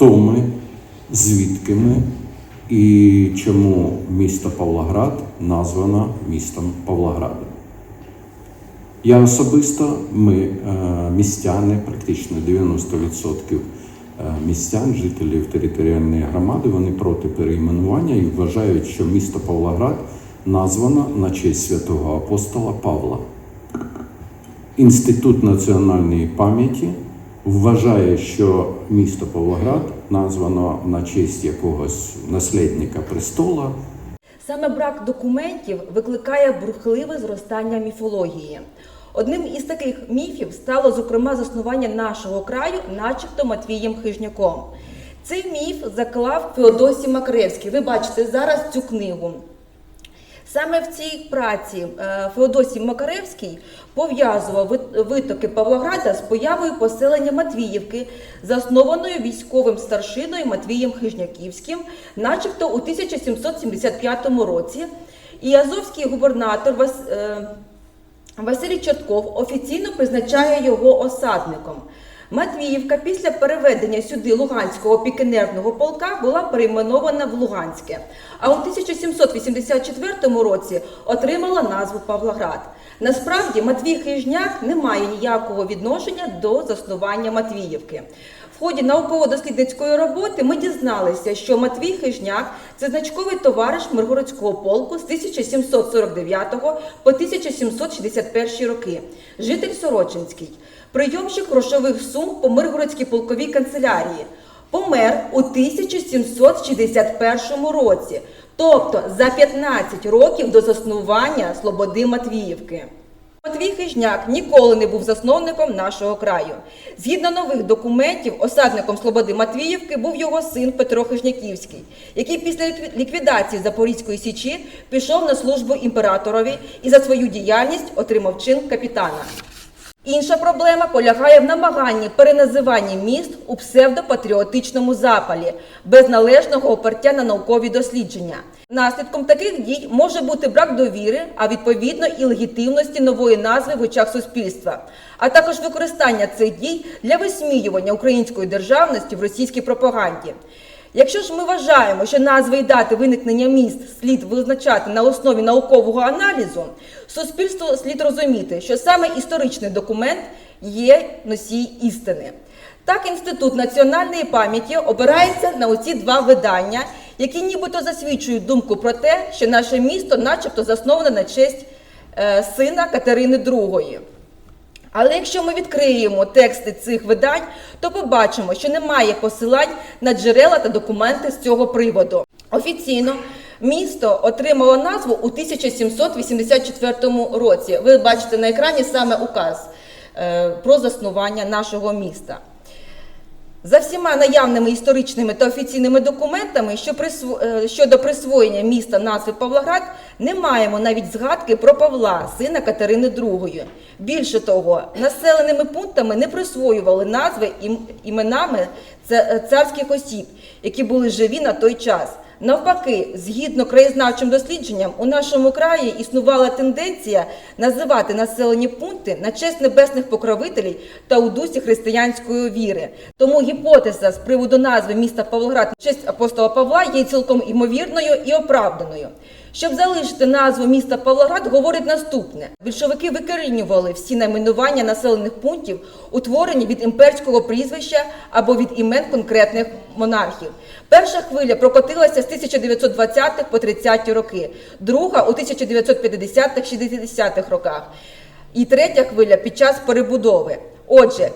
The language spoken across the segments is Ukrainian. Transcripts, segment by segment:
хто ми, звідки ми і чому місто Павлоград названо містом Павлоградом. Я особисто, ми е, містяни, практично 90% е, містян, жителів територіальної громади, вони проти перейменування і вважають, що місто Павлоград названо на честь святого апостола Павла. Інститут національної пам'яті вважає, що місто Павлоград названо на честь якогось наслідника престола. Саме брак документів викликає бурхливе зростання міфології. Одним із таких міфів стало, зокрема, заснування нашого краю, начебто Матвієм Хижняком. Цей міф заклав Феодосій Макаревський. Ви бачите зараз цю книгу. Саме в цій праці е, Феодосій Макаревський пов'язував витоки Павлограда з появою поселення Матвіївки, заснованої військовим старшиною Матвієм Хижняківським, начебто у 1775 році. І азовський губернатор Вас, е, Василій Чортков офіційно призначає його осадником. Матвіївка після переведення сюди Луганського пікінерного полка була перейменована в Луганське, а у 1784 році отримала назву Павлоград. Насправді Матвій Хижняк не має ніякого відношення до заснування Матвіївки. В ході науково-дослідницької роботи ми дізналися, що Матвій Хижняк це значковий товариш Миргородського полку з 1749 по 1761 роки, житель Сорочинський, прийомщик грошових сум по Миргородській полковій канцелярії. Помер у 1761 році, тобто за 15 років до заснування Слободи Матвіївки. Матвій Хижняк ніколи не був засновником нашого краю. Згідно нових документів, осадником Слободи Матвіївки був його син Петро Хижняківський, який після ліквідації Запорізької січі пішов на службу імператорові і за свою діяльність отримав чин капітана. Інша проблема полягає в намаганні переназивання міст у псевдопатріотичному запалі без належного опертя на наукові дослідження. Наслідком таких дій може бути брак довіри, а відповідно і легітимності нової назви в очах суспільства, а також використання цих дій для висміювання української державності в російській пропаганді. Якщо ж ми вважаємо, що назви і дати виникнення міст слід визначати на основі наукового аналізу, суспільству слід розуміти, що саме історичний документ є носій істини. Так, інститут національної пам'яті опирається на оці два видання, які нібито засвідчують думку про те, що наше місто, начебто, засноване на честь е, сина Катерини II. Але якщо ми відкриємо тексти цих видань, то побачимо, що немає посилань на джерела та документи з цього приводу. Офіційно місто отримало назву у 1784 році. Ви бачите на екрані саме указ е, про заснування нашого міста. За всіма наявними історичними та офіційними документами е, щодо присвоєння міста назви Павлоград, не маємо навіть згадки про Павла, сина Катерини II. Більше того, населеними пунктами не присвоювали назви ім- іменами царських осіб, які були живі на той час. Навпаки, згідно краєзнавчим дослідженням, у нашому краї існувала тенденція називати населені пункти на честь небесних покровителів та у дусі християнської віри. Тому гіпотеза з приводу назви міста Павлоград на честь апостола Павла є цілком імовірною і оправданою. Щоб залишити назву міста Павлоград, говорить наступне: більшовики викорінювали всі найменування населених пунктів, утворені від імперського прізвища або від імен конкретних монархів. Перша хвиля прокотилася з 1920-х по 30-ті роки, друга у 1950-60-х роках, і третя хвиля під час перебудови. Отже,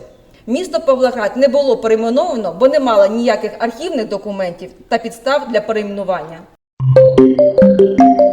місто Павлоград не було перейменовано, бо не мало ніяких архівних документів та підстав для перейменування. Música